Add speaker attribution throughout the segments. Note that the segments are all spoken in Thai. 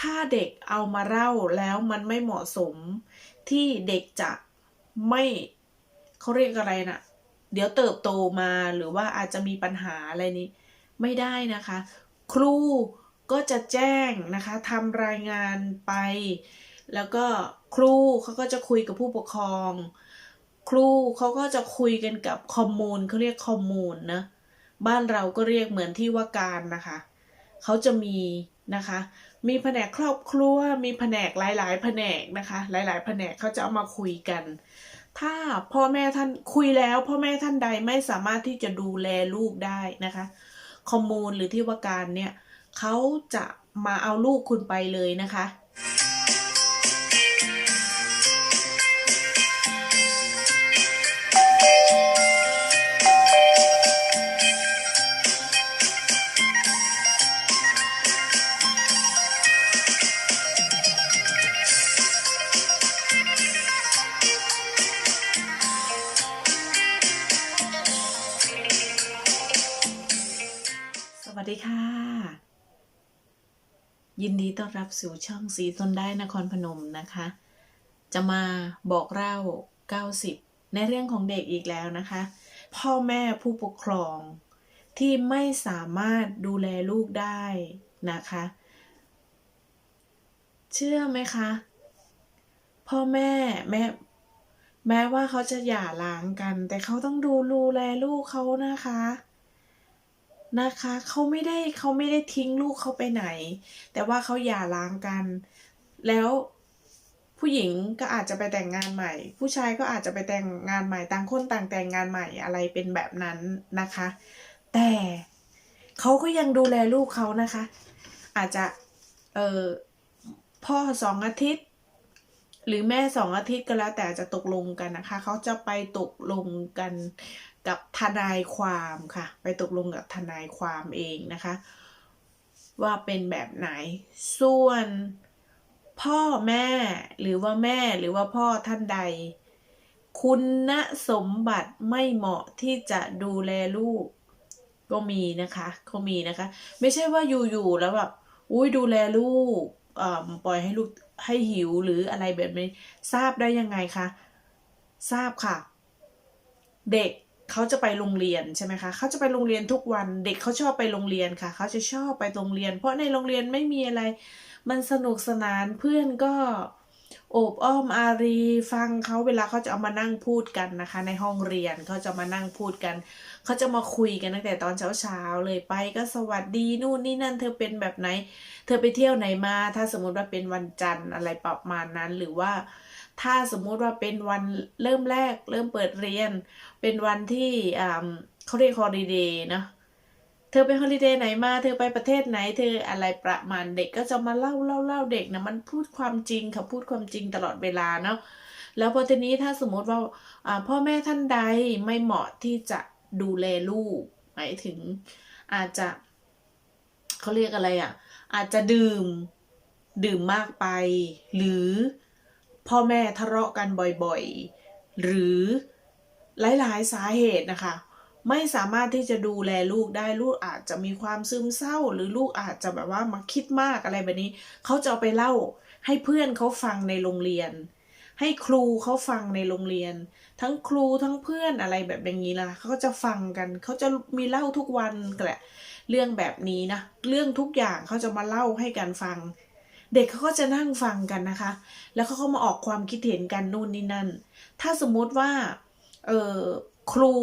Speaker 1: ถ้าเด็กเอามาเล่าแล้วมันไม่เหมาะสม ที่เด็กจะไม่เขาเรียกอะไรนะ่ะ เดี๋ยวเติบโตมาหรือว่าอาจจะมีปัญหาอะไรนี้ ไม่ได้นะคะ ครูก็จะแจ้งนะคะทำรายงานไป แล้วก็ครูเขาก็จะคุยกับผู้ปกครอง ครูเขาก็จะคุยกันกับคอมมูนเขาเรียกคอมมูนนะบ้านเราก็เรียกเหมือนที่ว่าการนะคะเขาจะมี นะคะ มีแผนกครอบครัว มีแผนกหลาย ๆ แผนกนะคะ หลาย ๆ แผนกเขาจะเอามาคุยกัน ถ้าพ่อแม่ท่านคุยแล้ว พ่อแม่ท่านใดไม่สามารถที่จะดูแลลูกได้นะคะคอมมูนหรือที่ว่าการเนี่ยเขาจะมาเอาลูกคุณไปเลยนะคะ ยินดีต้อนรับสู่ช่องสีต้นได้นครพนมนะคะ จะมาบอกเล่า 90 ในเรื่องของเด็กอีกแล้วนะคะ พ่อแม่ผู้ปกครองที่ไม่สามารถดูแลลูกได้นะคะ เชื่อไหมคะ พ่อแม่แม่แม้ว่าเขาจะหย่าร้างกัน แต่เขาต้องดูดูแลลูกเขานะคะ นะคะเขาไม่ได้เขาไม่ได้ทิ้งลูกเขาไปไหน แต่ว่าเขาหย่าร้างกัน แล้วผู้หญิงก็อาจจะไปแต่งงานใหม่ ผู้ชายก็อาจจะไปแต่งงานใหม่ต่างคนต่างแต่งงานใหม่อะไรเป็นแบบนั้นนะคะ แต่เขาก็ยังดูแลลูกเขานะคะ อาจจะเออพ่อสองอาทิตย์ หรือแม่สองอาทิตย์ก็แล้วแต่จะตกลงกันนะคะเขาจะไปตกลงกัน กับทนายความค่ะ ไปตกลงกับทนายความเองนะคะ ว่าเป็นแบบไหน ส่วนพ่อแม่หรือว่าแม่หรือว่าพ่อท่านใด คุณสมบัติไม่เหมาะที่จะดูแลลูก ก็มีนะคะก็มีนะคะ ไม่ใช่ว่าอยู่ๆแล้วแบบอุ้ยดูแลลูกปล่อยให้ลูกให้หิวหรืออะไรแบบนี้ ทราบได้ยังไงคะ ทราบค่ะ เด็ก เขาจะไปโรงเรียนใช่ไหมคะเขาจะไปโรงเรียนทุกวันเด็กเขาชอบไปโรงเรียนค่ะเขาจะชอบไปโรงเรียน เพราะในโรงเรียนไม่มีอะไร มันสนุกสนานเพื่อนก็โอบอ้อมอารีฟังเขาเวลาเขาจะเอามานั่งพูดกันนะคะ ในห้องเรียนเขาจะมานั่งพูดกันเขาจะมาคุยกันตั้งแต่ตอนเช้าๆเลยไปก็สวัสดีนู่นนี่นั่นเธอเป็นแบบไหน เธอไปเที่ยวไหนมา ถ้าสมมติว่าเป็นวันจันทร์อะไรประมาณนั้น หรือว่า ถ้าสมมุติว่าเป็นวันเริ่มแรก เริ่มเปิดเรียน เป็นวันที่อ่าเขาเรียกฮอลิเดย์เนาะเธอไปฮอลิเดย์ไหนมา เธอไปประเทศไหน เธออะไรประมาณเด็กก็จะมาเล่าเล่าเล่าเด็กนะมันพูดความจริงค่ะพูดความจริงตลอดเวลาเนาะแล้วพอทีนี้ถ้าสมมติว่าอ่าพ่อแม่ท่านใดไม่เหมาะที่จะดูแลลูกหมายถึงอาจจะเขาเรียกอะไรอะ อาจจะดื่มดื่มมากไป หรือ พ่อแม่ทะเลาะกันบ่อยๆ หรือหลายๆสาเหตุนะคะ ไม่สามารถที่จะดูแลลูกได้ลูกอาจจะมีความซึมเศร้า หรือลูกอาจจะแบบว่ามาคิดมากอะไรแบบนี้เขาจะเอาไปเล่าให้เพื่อนเขาฟังในโรงเรียน ให้ครูเขาฟังในโรงเรียน ทั้งครูทั้งเพื่อนอะไรแบบอย่างนี้ล่ะเขาก็จะฟังกันเขาจะมีเล่าทุกวันแหละเรื่องแบบนี้นะเรื่องทุกอย่างเขาจะมาเล่าให้กันฟัง เด็กเขาก็จะนั่งฟังกันนะคะ แล้วเขาก็มาออกความคิดเห็นกันนู่นนี่นั่น ถ้าสมมุติว่าเออครู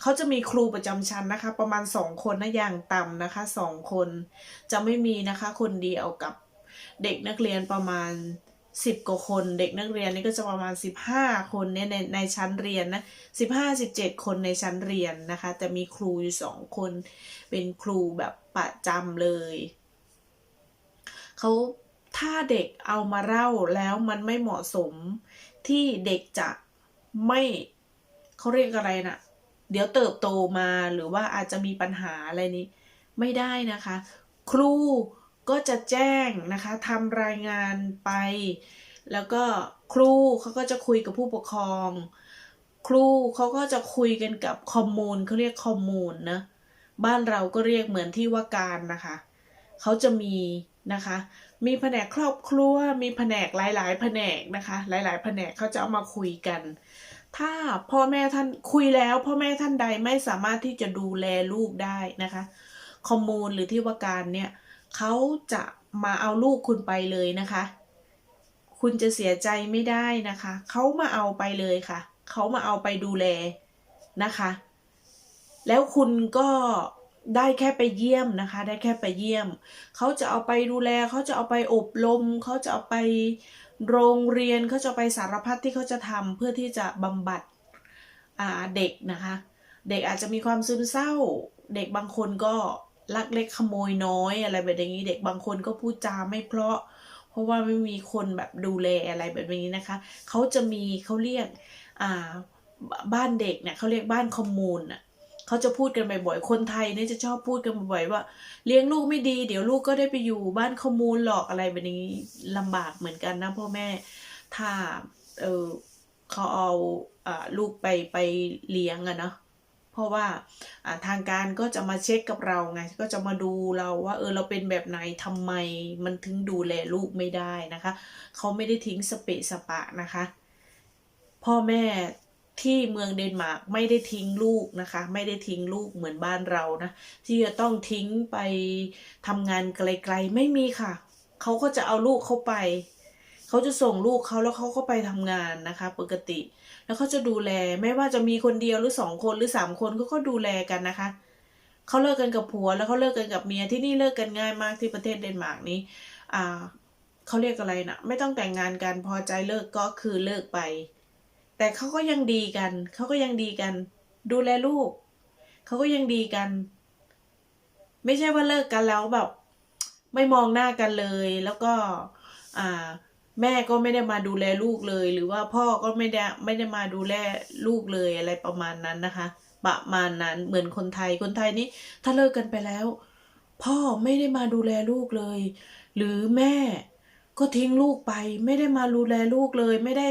Speaker 1: เขาจะมีครูประจำชั้นนะคะ ประมาณสองคนนะอย่างต่ำนะคะสองคน จะไม่มีนะคะ คนเดียวกับเด็กนักเรียนประมาณสิบกว่าคนเด็กนักเรียนนี่ก็จะประมาณสิบห้าคนเนี่ยในในชั้นเรียนนะสิบห้าสิบเจ็ดคนในชั้นเรียนนะคะ แต่มีครูอยู่สองคน เป็นครูแบบประจำเลย เขาถ้าเด็กเอามาเล่าแล้วมันไม่เหมาะสม ที่เด็กจะไม่เขาเรียกอะไรนะเดี๋ยวเติบโตมาหรือว่าอาจจะมีปัญหาอะไรนี้ ไม่ได้นะคะ ครูก็จะแจ้งนะคะทำรายงานไป แล้วก็ครูเขาก็จะคุยกับผู้ปกครอง ครูเขาก็จะคุยกันกับคอมมูนเขาเรียกคอมมูนนะบ้านเราก็เรียกเหมือนที่ว่าการนะคะเขาจะมี นะคะ มีแผนกครอบครัว มีแผนกหลาย ๆ แผนกนะคะ หลาย ๆ แผนกเขาจะเอามาคุยกัน ถ้าพ่อแม่ท่านคุยแล้ว พ่อแม่ท่านใดไม่สามารถที่จะดูแลลูกได้นะคะ คอมมูนหรือที่ว่าการเนี่ยเขาจะมาเอาลูกคุณไปเลยนะคะ คุณจะเสียใจไม่ได้นะคะ เขามาเอาไปเลยค่ะ เขามาเอาไปดูแลนะคะ แล้วคุณก็ ได้แค่ไปเยี่ยมนะคะ ได้แค่ไปเยี่ยม เขาจะเอาไปดูแล เขาจะเอาไปอบรม เขาจะเอาไปโรงเรียน เขาจะไปสารพัดที่เขาจะทำเพื่อที่จะบำบัดเด็กนะคะ เด็กอาจจะมีความซึมเศร้า เด็กบางคนก็ลักเล็กขโมยน้อยอะไรแบบนี้ เด็กบางคนก็พูดจาไม่เพราะ เพราะว่าไม่มีคนแบบดูแลอะไรแบบนี้นะคะ เขาจะมีเขาเรียกบ้านเด็กเนี่ยเขาเรียกบ้านคอมมูนอะ เขาจะพูดกันบ่อยๆ คนไทยเนี่ยจะชอบพูดกันบ่อยๆว่า เลี้ยงลูกไม่ดี เดี๋ยวลูกก็ได้ไปอยู่บ้านคอมมูนหรอกอะไรแบบนี้ลำบากเหมือนกันนะพ่อแม่ ถ้าเออเขาเอาอลูกไปไปเลี้ยงอะเนาะเพราะว่าทางการก็จะมาเช็คกับเราไง ก็จะมาดูเราว่า เออเราเป็นแบบไหนทำไมมันถึงดูแลลูกไม่ได้นะคะ เขาไม่ได้ทิ้งสเปะสปะนะคะ พ่อแม่ ที่เมืองเดนมาร์กไม่ได้ทิ้งลูกนะคะ ไม่ได้ทิ้งลูกเหมือนบ้านเรานะ ที่จะต้องทิ้งไปทำงานไกลๆไม่มีค่ะเขาก็จะเอาลูกเขาไปเขาจะส่งลูกเขาแล้วเขาก็ไปทำงานนะคะ ปกติ แล้วเขาจะดูแลไม่ว่าจะมีคนเดียวหรือสองคนหรือสามคนเขาก็ดูแลกันนะคะเขาเลิกกันกับผัวแล้วเขาเลิกกันกับเมียที่นี่เลิกกันง่ายมากที่ประเทศเดนมาร์กนี้ อ่าเขาเรียกอะไรนะไม่ต้องแต่งงานกันพอใจเลิกก็คือเลิกไป แต่เขาก็ยังดีกัน เขาก็ยังดีกัน ดูแลลูก เขาก็ยังดีกัน ไม่ใช่ว่าเลิกกันแล้วแบบ ไม่มองหน้ากันเลย แล้วก็ อ่า แม่ก็ไม่ได้มาดูแลลูกเลย หรือว่าพ่อก็ไม่ได้ไม่ได้มาดูแลลูกเลยอะไรประมาณนั้นนะคะ ประมาณนั้น เหมือนคนไทย คนไทยนี่ถ้าเลิกกันไปแล้ว พ่อไม่ได้มาดูแลลูกเลย หรือแม่ก็ทิ้งลูกไป ไม่ได้มาดูแลลูกเลย ไม่ได้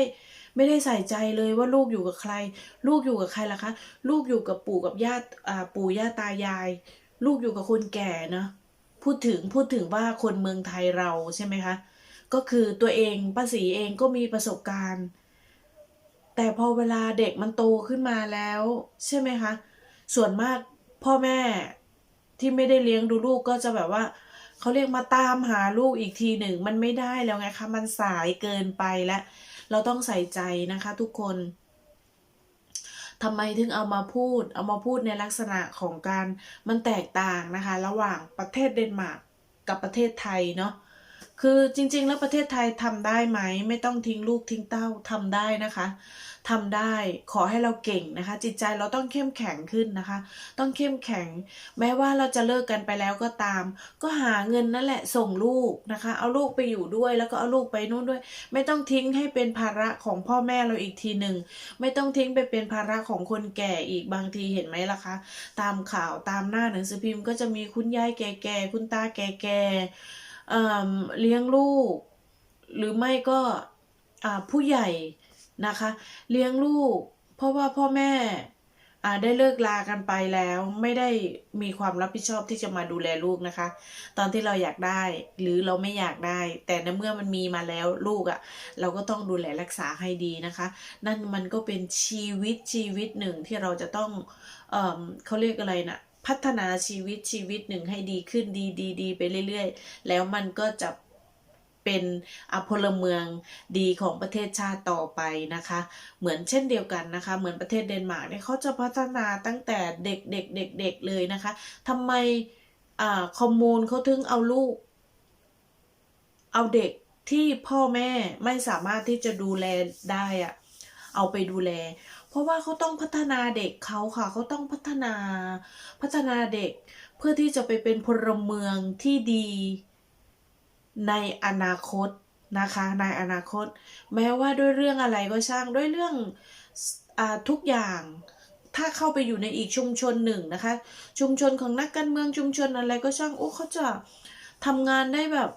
Speaker 1: ไม่ได้ใส่ใจเลยว่าลูกอยู่กับใคร ลูกอยู่กับใครล่ะคะ ลูกอยู่กับปู่กับย่าอ่าปู่ย่าตายาย ลูกอยู่กับคนแก่นะพูดถึงพูดถึงว่าคนเมืองไทยเราใช่ไหมคะ ก็คือตัวเองป้าศรีเองก็มีประสบการณ์ แต่พอเวลาเด็กมันโตขึ้นมาแล้ว ใช่ไหมคะ ส่วนมากพ่อแม่ที่ไม่ได้เลี้ยงดูลูกก็จะแบบว่าเขาเรียกมาตามหาลูกอีกทีหนึ่ง มันไม่ได้แล้วไงคะ มันสายเกินไปแล้ว เราต้องใส่ใจนะคะทุกคนทำไมถึงเอามาพูด เอามาพูดในลักษณะของการมันแตกต่างนะคะ ระหว่างประเทศเดนมาร์กกับประเทศไทยเนาะ คือจริง ๆ แล้วประเทศไทยทำได้ไหม ไม่ต้องทิ้งลูกทิ้งเต้าทำได้นะคะทำได้ขอให้เราเก่งนะคะ จิตใจเราต้องเข้มแข็งขึ้นนะคะ ต้องเข้มแข็ง แม้ว่าเราจะเลิกกันไปแล้วก็ตาม ก็หาเงินนั่นแหละส่งลูกนะคะ เอาลูกไปอยู่ด้วยแล้วก็เอาลูกไปนู่นด้วย ไม่ต้องทิ้งให้เป็นภาระของพ่อแม่เราอีกทีหนึ่งไม่ต้องทิ้งไปเป็นภาระของคนแก่อีกบางทีเห็นไหมล่ะคะ ตามข่าวตามหน้าหนังสือพิมพ์ก็จะมีคุณยายแก่ๆคุณตาแก่ๆ เเลี้ยงลูก หรือไม่ก็ผู้ใหญ่นะคะ เลี้ยงลูก เพราะว่าพ่อแม่ได้เลิกลากันไปแล้วไม่ได้มีความรับผิดชอบที่จะมาดูแลลูกนะคะ ตอนที่เราอยากได้หรือเราไม่อยากได้ แต่ในเมื่อมันมีมาแล้วลูกอะ่ะ เราก็ต้องดูแลรักษาให้ดีนะคะ นั่นมันก็เป็นชีวิตชีวิตหนึ่งที่เราจะต้องเอเขาเรียกอะไรน่ะ พัฒนาชีวิตชีวิตหนึ่งให้ดีขึ้นดีดีดีไปเรื่อยๆ แล้วมันก็จะเป็นอพลเมืองดีของประเทศชาติต่อไปนะคะ เหมือนเช่นเดียวกันนะคะ เหมือนประเทศเดนมาร์กเนี่ยเขาจะพัฒนาตั้งแต่เด็กเด็กเด็กเด็กเลยนะคะทำไมอ่าคอมมูนเขาถึงเอาลูก เอาเด็กที่พ่อแม่ไม่สามารถที่จะดูแลได้อะเอาไปดูแล เพราะว่าเขาต้องพัฒนาเด็กเขาค่ะ เขาต้องพัฒนาพัฒนาเด็กเพื่อที่จะไปเป็นพลเมืองที่ดีในอนาคตนะคะในอนาคต แม้ว่าด้วยเรื่องอะไรก็ช่างด้วยเรื่องอทุกอย่างถ้าเข้าไปอยู่ในอีกชุมชนหนึ่งนะคะ ชุมชนของนักการเมืองชุมชนอะไรก็ช่างโอ้เขาจะทำงานได้แบบ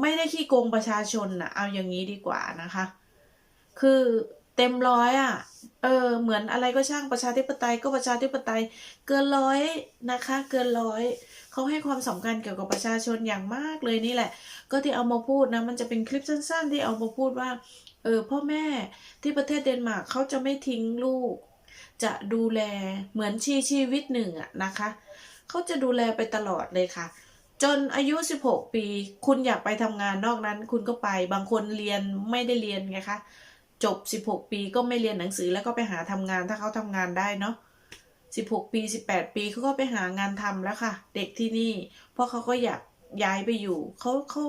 Speaker 1: ไม่ได้ขี้โกงประชาชนนะเอาอย่างนี้ดีกว่านะคะ คือ เต็มร้อยอะ เออ เหมือนอะไรก็ช่างประชาธิปไตยก็ประชาธิปไตยเกินร้อยนะคะ เกินร้อยเขาให้ความสำคัญเกี่ยวกับประชาชนอย่างมากเลยนี่แหละ ก็ที่เอามาพูดนะมันจะเป็นคลิปสั้น ๆ ที่เอามาพูดว่า เออพ่อแม่ที่ประเทศเดนมาร์กเขาจะไม่ทิ้งลูก จะดูแลเหมือนชีชีวิตหนึ่งอะนะคะเขาจะดูแลไปตลอดเลยค่ะจนอายุ 16 ปี คุณอยากไปทำงานนอกนั้น คุณก็ไป บางคนเรียนไม่ได้เรียนไงคะ จบ 16 ปีก็ไม่เรียนหนังสือแล้วก็ไปหาทำงานถ้าเขาทำงานได้เนาะ16 ปี 18 ปีเขาก็ไปหางานทำแล้วค่ะ เด็กที่นี่ เพราะเขาก็อยากย้ายไปอยู่เขาเขา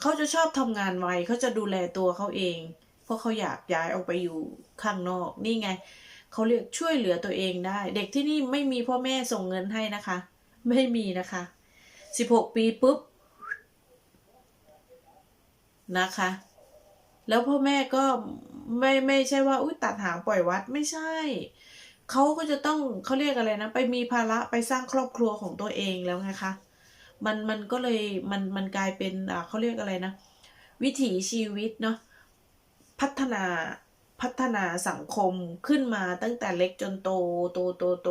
Speaker 1: เขาจะชอบทำงานไวเขาจะดูแลตัวเขาเอง เพราะเขาอยากย้ายออกไปอยู่ข้างนอกนี่ไงเขาเรียกช่วยเหลือตัวเองได้ เด็กที่นี่ไม่มีพ่อแม่ส่งเงินให้นะคะ ไม่มีนะคะ 16 ปีปุ๊บนะคะ แล้วพ่อแม่ก็ไม่ไม่ใช่ว่าอุ้ยตัดหางปล่อยวัดไม่ใช่ เขาก็จะต้องเขาเรียกอะไรนะ ไปมีภาระไปสร้างครอบครัวของตัวเองแล้วไงคะ มันมันก็เลยมันมันกลายเป็นอ่าเขาเรียกอะไรนะ วิถีชีวิตเนาะพัฒนาพัฒนาสังคมขึ้นมาตั้งแต่เล็กจนโตโตโตโต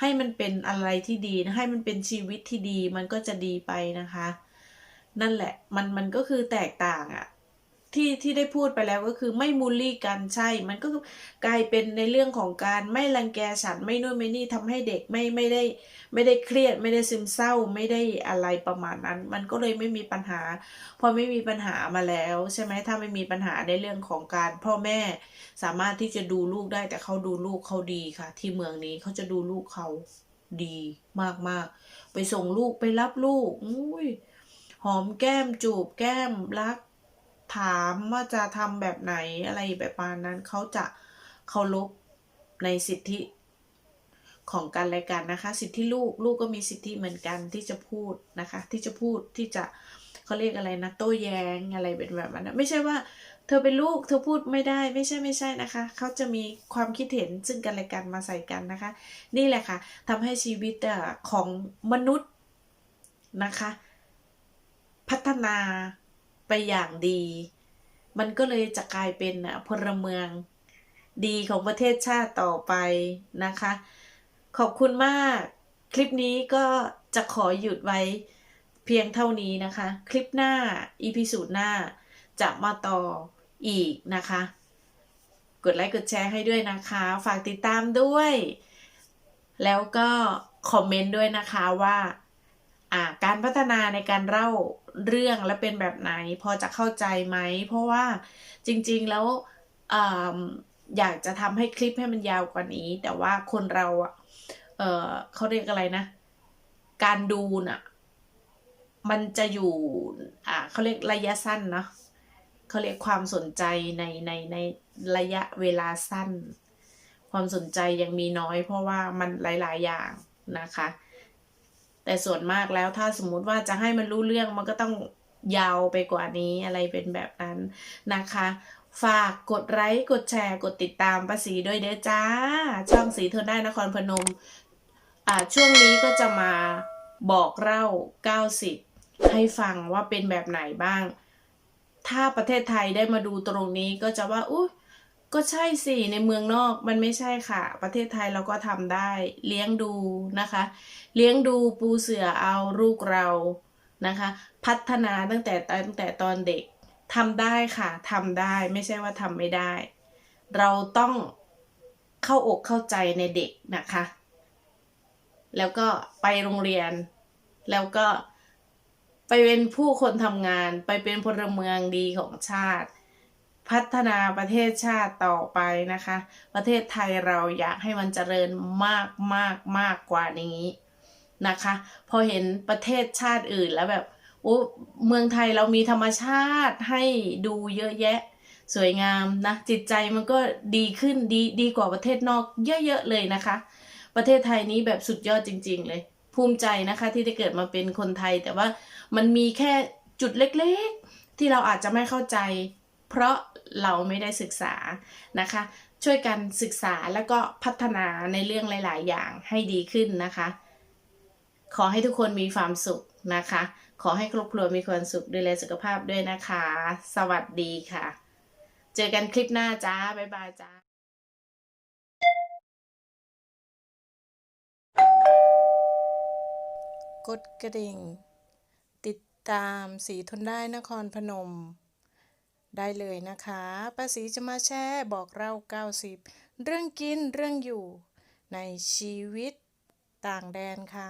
Speaker 1: ให้มันเป็นอะไรที่ดีนะให้มันเป็นชีวิตที่ดีมันก็จะดีไปนะคะ นั่นแหละมันมันก็คือแตกต่างอะ ที่ที่ได้พูดไปแล้วก็คือไม่มูลลี่กันใช่ มันก็กลายเป็นในเรื่องของการไม่รังแกฉันไม่นู่นไม่นี่ทำให้เด็กไม่ไม่ได้ไม่ได้เครียด ไม่ได้ซึมเศร้าไม่ได้อะไรประมาณนั้น มันก็เลยไม่มีปัญหา พอไม่มีปัญหามาแล้ว ใช่ไหมถ้าไม่มีปัญหาในเรื่องของการพ่อแม่สามารถที่จะดูลูกได้แต่เขาดูลูกเขาดีค่ะ ที่เมืองนี้เขาจะดูลูกเขาดีมากๆ ไปส่งลูกไปรับลูกอุ้ยหอมแก้มจูบแก้มรัก ถามว่าจะทำแบบไหนอะไรแบบปานั้นเขาจะเคารพในสิทธิของกันและกันนะคะ สิทธิลูกลูกก็มีสิทธิเหมือนกันที่จะพูดนะคะ ที่จะพูดที่จะเขาเรียกอะไรนะโต้แย้งอะไรเป็นแบบนั้นไม่ใช่ว่า เธอเป็นลูกเธอพูดไม่ได้ไม่ใช่ไม่ใช่นะคะเขาจะมีความคิดเห็นซึ่งกันและกันมาใส่กันนะคะ นี่แหละค่ะทำให้ชีวิตอะของมนุษย์นะคะ พัฒนา ไปอย่างดี มันก็เลยจะกลายเป็นพลเมืองดีของประเทศชาติต่อไปนะคะ ขอบคุณมาก คลิปนี้ก็จะขอหยุดไว้เพียงเท่านี้นะคะ คลิปหน้าอีพีสูตรหน้าจะมาต่ออีกนะคะ กดไลค์กดแชร์ให้ด้วยนะคะ ฝากติดตามด้วย แล้วก็คอมเมนต์ด้วยนะคะว่า การพัฒนาในการเล่า เรื่องและเป็นแบบไหน พอจะเข้าใจไหม เพราะว่าจริง ๆ แล้วออยากจะทำให้คลิปให้มันยาวกว่านี้ แต่ว่าคนเราอะเเขาเรียกอะไรนะ การดูน่ะ มันจะอยู่ อ่าเขาเรียกระยะสั้นเนาะเขาเรียกความสนใจในในในระยะเวลาสั้น ความสนใจยังมีน้อยเพราะว่ามันหลาย ๆ อย่างนะคะ แต่ส่วนมากแล้วถ้าสมมุติว่าจะให้มันรู้เรื่องมันก็ต้องยาวไปกว่านี้อะไรเป็นแบบนั้นนะคะ ฝากกดไลค์กดแชร์ กดติดตามป้าสีด้วยเด้อจ้า ช่องสีทนได้นครพนม อ่าช่วงนี้ก็จะมาบอกเล่า 90 ให้ฟังว่าเป็นแบบไหนบ้าง ถ้าประเทศไทยได้มาดูตรงนี้ก็จะว่า อุ้ย ก็ใช่สิในเมืองนอกมันไม่ใช่ค่ะ ประเทศไทยเราก็ทำได้ เลี้ยงดูนะคะ เลี้ยงดูปูเสือเอาลูกเรานะคะ พัฒนาตั้งแต่ตั้งแต่ตอนเด็กทำได้ค่ะทำได้ไม่ใช่ว่าทำไม่ได้ เราต้องเข้าอกเข้าใจในเด็กนะคะ แล้วก็ไปโรงเรียน แล้วก็ไปเป็นผู้คนทำงาน ไปเป็นพลเมืองดีของชาติ พัฒนาประเทศชาติต่อไปนะคะ ประเทศไทยเราอยากให้มันเจริญมากมากมากกว่านี้นะคะ พอเห็นประเทศชาติอื่นแล้วแบบโอ้เมืองไทยเรามีธรรมชาติให้ดูเยอะแยะ สวยงามนะ จิตใจมันก็ดีขึ้นดีดีกว่าประเทศนอกเยอะๆเลยนะคะ ประเทศไทยนี้แบบสุดยอดจริง ๆ เลย ภูมิใจนะคะที่ได้เกิดมาเป็นคนไทย แต่ว่ามันมีแค่จุดเล็กๆ ที่เราอาจจะไม่เข้าใจ เพราะ เราไม่ได้ศึกษานะคะ ช่วยกันศึกษาแล้วก็พัฒนาในเรื่องหลาย ๆ อย่างให้ดีขึ้นนะคะ ขอให้ทุกคนมีความสุขนะคะ ขอให้ครอบครัวมีความสุขดูแลสุขภาพด้วยนะคะ สวัสดีค่ะ เจอกันคลิปหน้าจ้า บ๊ายบายจ้า
Speaker 2: กดกระดิ่ง ติดตามสีทนได้นครพนม ได้เลยนะคะป้าสีจะมาแชร์บอกเรา90 เรื่องกินเรื่องอยู่ในชีวิตต่างแดนค่ะ